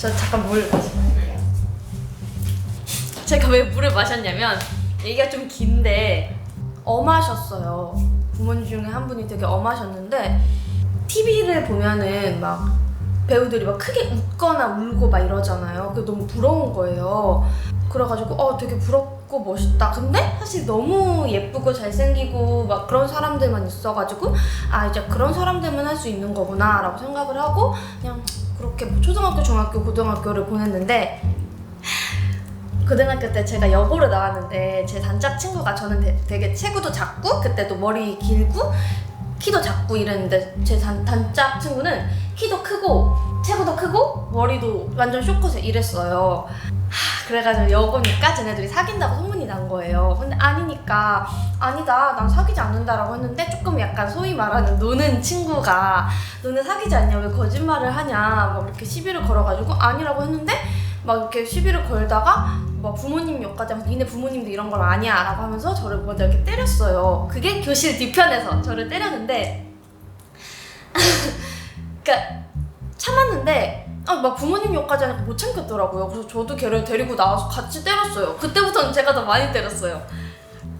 저 잠깐 물 마실게요. 제가 왜 물을 마셨냐면 얘기가 좀 긴데 엄하셨어요. 부모님 중에 한 분이 되게 엄하셨는데 TV를 보면은 막 배우들이 막 크게 웃거나 울고 막 이러잖아요. 그게 너무 부러운 거예요. 그래가지고 어 되게 부럽고 멋있다. 근데 사실 너무 예쁘고 잘생기고 막 그런 사람들만 있어가지고 아 이제 그런 사람들만 할 수 있는 거구나라고 생각을 하고 그냥 그렇게 뭐 초등학교, 중학교, 고등학교를 보냈는데 고등학교 때 제가 여고를 나왔는데 제 단짝 친구가 저는 되- 되게 체구도 작고 그때도 머리 길고 키도 작고 이랬는데 제 단, 단짝 친구는 키도 크고 체구도 크고 머리도 완전 쇼컷에 이랬어요. 하, 그래가지고 여고니까 쟤네들이 사귄다고 소문이 난 거예요. 근데 아니니까 아니다 난 사귀지 않는다라고 했는데 조금 약간 소위 말하는 노는 친구가 너네 사귀지 않냐? 왜 거짓말을 하냐? 막 이렇게 시비를 걸어가지고 아니라고 했는데 막 이렇게 시비를 걸다가 막 부모님 욕까지 하면서 니네 부모님도 이런 걸 아니야. 라고 하면서 저를 먼저 이렇게 때렸어요. 그게 교실 뒤편에서 저를 때렸는데 그러니까 참았는데 아, 막 부모님 욕까지 하니까 못 참겠더라고요 그래서 저도 걔를 데리고 나와서 같이 때렸어요 그때부터는 제가 더 많이 때렸어요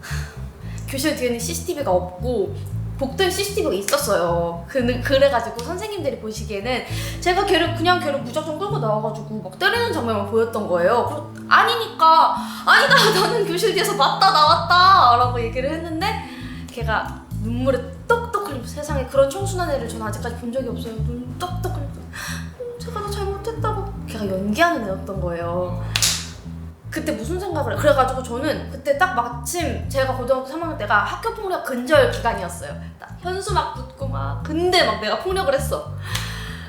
교실 뒤에는 CCTV가 없고 복도에 CCTV가 있었어요. 그, 그래가지고 선생님들이 보시기에는 제가 걔를 그냥 걔를 무작정 끌고 나와가지고 막 때리는 장면만 보였던 거예요. 아니니까 아니다 나는 교실 뒤에서 맞다 나왔다 라고 얘기를 했는데 걔가 눈물에 똑똑 흘리면서 세상에 그런 청순한 애를 저는 아직까지 본 적이 없어요. 눈 흘리면서 음, 제가 다 잘못했다고 걔가 연기하는 애였던 거예요. 그때 무슨 생각을 해? 그래가지고 저는 그때 딱 마침 제가 고등학교 3학년 때가 학교 폭력 근절 기간이었어요. 딱 현수 막 붙고 막 근데 막 내가 폭력을 했어.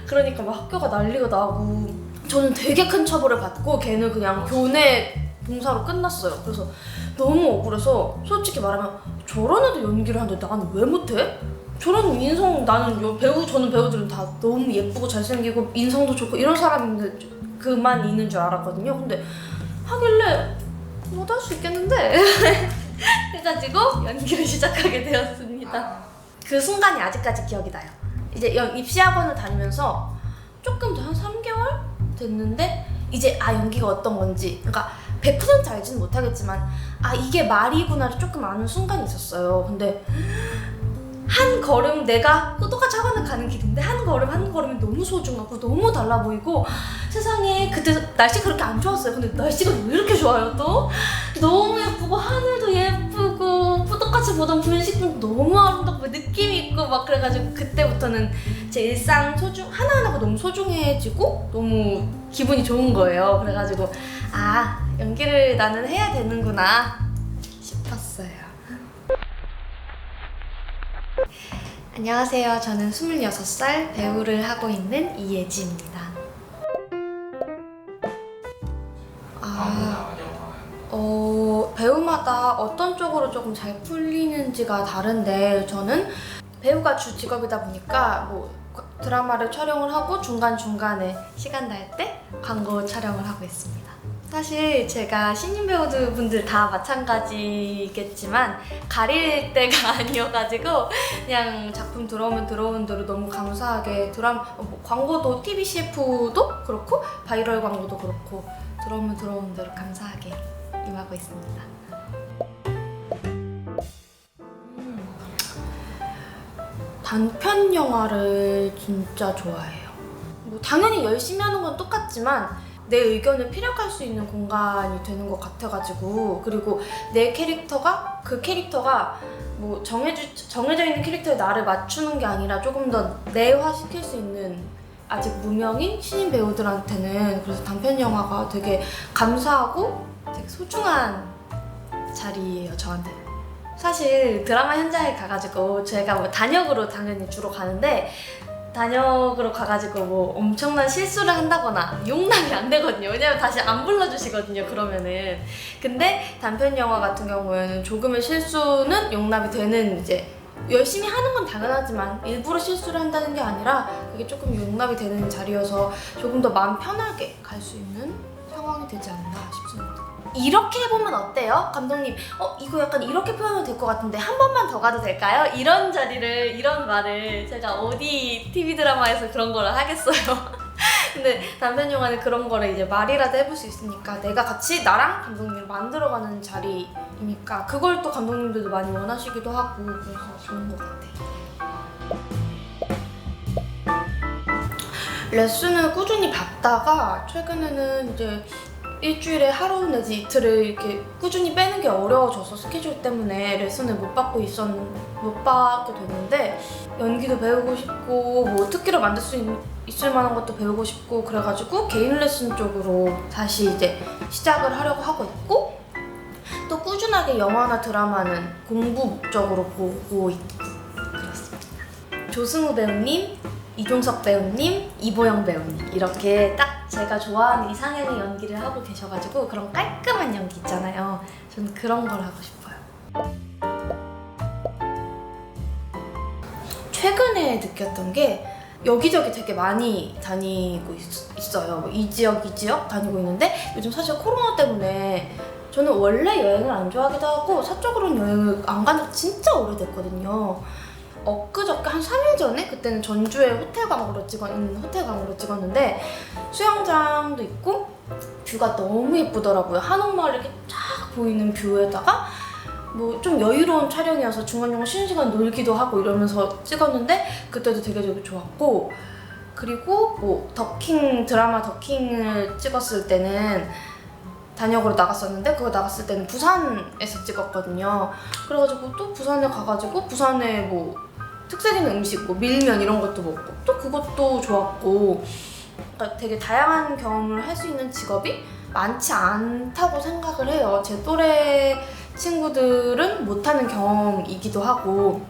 그러니까 막 학교가 난리가 나고 저는 되게 큰 처벌을 받고 걔는 그냥 교내 봉사로 끝났어요. 그래서 너무 억울해서 솔직히 말하면 저런 애도 연기를 하는데 나는 왜 못해? 저런 인성 나는 요 배우 저는 배우들은 다 너무 예쁘고 잘생기고 인성도 좋고 이런 사람인데 그만 있는 줄 알았거든요. 근데 하길래 못할 수 있겠는데 해가지고 연기를 시작하게 되었습니다. 그 순간이 아직까지 기억이 나요. 이제 연- 입시 학원을 다니면서 조금 더 한 3개월 됐는데 이제 아 연기가 어떤 건지 그러니까 100% 알지는 못하겠지만 아 이게 말이구나를 조금 아는 순간이 있었어요. 근데 한 걸음 내가 똑같이 학원을 가는 길인데 한 걸음 한 걸음이 너무 소중하고 너무 달라 보이고 세상에 그때 날씨 그렇게 안 좋았어요. 근데 날씨가 왜 이렇게 좋아요 또? 너무 예쁘고 하늘도 예쁘고 똑같이 보던 분식도 너무 아름답고 느낌 있고 막 그래가지고 그때부터는 제 일상 소중 하나하나가 너무 소중해지고 너무 기분이 좋은 거예요. 그래가지고 아 연기를 나는 해야 되는구나 싶었어요. 안녕하세요. 저는 26살 배우를 하고 있는 이예지입니다. 배우마다 어떤 쪽으로 조금 잘 풀리는지가 다른데 저는 배우가 주 직업이다 보니까 뭐 드라마를 촬영을 하고 중간중간에 시간 날 때 광고 촬영을 하고 있습니다. 사실 제가 신인 배우들 분들 다 마찬가지겠지만 가릴 때가 아니어가지고 그냥 작품 들어오면 들어오는 대로 너무 감사하게 드라마 어, 뭐 광고도 TV CF도 그렇고 바이럴 광고도 그렇고 들어오면 들어오는 대로 감사하게 임하고 있습니다. 단편 영화를 진짜 좋아해요. 뭐 당연히 열심히 하는 건 똑같지만 내 의견을 피력할 수 있는 공간이 되는 것 같아가지고 그리고 내 캐릭터가 그 캐릭터가 뭐 정해주, 정해져 있는 캐릭터에 나를 맞추는 게 아니라 조금 더 내화시킬 수 있는 아직 무명인 신인 배우들한테는 그래서 단편 영화가 되게 감사하고 되게 소중한 자리예요 저한테. 사실 드라마 현장에 가가지고 제가 뭐 단역으로 당연히 주로 가는데 단역으로 가가지고 뭐 엄청난 실수를 한다거나 용납이 안 되거든요. 왜냐면 다시 안 불러주시거든요. 그러면은 근데 단편 영화 같은 경우에는 조금의 실수는 용납이 되는 이제 열심히 하는 건 당연하지만 일부러 실수를 한다는 게 아니라 그게 조금 용납이 되는 자리여서 조금 더 마음 편하게 갈 수 있는 상황이 되지 않나 싶습니다. 이렇게 해보면 어때요? 감독님, 어, 이거 약간 이렇게 표현하면 될것 같은데 한 번만 더 가도 될까요? 이런 자리를, 이런 말을 제가 어디 TV 드라마에서 그런 걸 하겠어요. 근데 단편 영화는 그런 거를 이제 말이라도 해볼 수 있으니까 내가 같이 나랑 감독님을 만들어가는 자리이니까 그걸 또 감독님들도 많이 원하시기도 하고 그래서 좋은 것 같아. 레슨을 꾸준히 받다가 최근에는 이제 일주일에 하루 내지 이틀을 이렇게 꾸준히 빼는 게 어려워져서 스케줄 때문에 레슨을 못 받고 있었 못 받게 됐는데 연기도 배우고 싶고 뭐 특기를 만들 수 있, 있을 만한 것도 배우고 싶고 그래가지고 개인 레슨 쪽으로 다시 이제 시작을 하려고 하고 있고 또 꾸준하게 영화나 드라마는 공부 목적으로 보고 있고 그렇습니다. 조승우 배우님, 이종석 배우님, 이보영 배우님 이렇게 딱 제가 좋아하는 이상형의 연기를 하고 계셔가지고 그런 깔끔한 연기 있잖아요. 저는 그런 걸 하고 싶어요. 최근에 느꼈던 게 여기저기 되게 많이 다니고 있, 어요이 지역 이 지역 다니고 있는데 요즘 사실 코로나 때문에 저는 원래 여행을 안 좋아하기도 하고 사적으로는 여행을 안 간 지 진짜 오래됐거든요. 엊그저께 한 3일 전에 그때는 전주에 호텔 광고로 찍었 음, 호텔 광고로 찍었는데 수영장도 있고 뷰가 너무 예쁘더라고요. 한옥마을 이렇게 쫙 보이는 뷰에다가 뭐 좀 여유로운 촬영이어서 중간중간 쉬는 시간 놀기도 하고 이러면서 찍었는데 그때도 되게 되게 좋았고 그리고 뭐 더킹 드라마 더킹을 찍었을 때는 단역으로 나갔었는데 그거 나갔을 때는 부산에서 찍었거든요. 그래가지고 또 부산에 가가지고 부산에 뭐 특색 있는 음식 뭐 밀면 이런 것도 먹고 또 그것도 좋았고 그러니까 되게 다양한 경험을 할 수 있는 직업이 많지 않다고 생각을 해요. 제 또래 친구들은 못하는 경험이기도 하고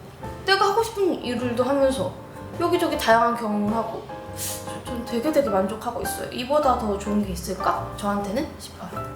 내가 하고 싶은 일을도 하면서 여기저기 다양한 경험을 하고 전 되게 되게 만족하고 있어요. 이보다 더 좋은 게 있을까? 저한테는 싶어요.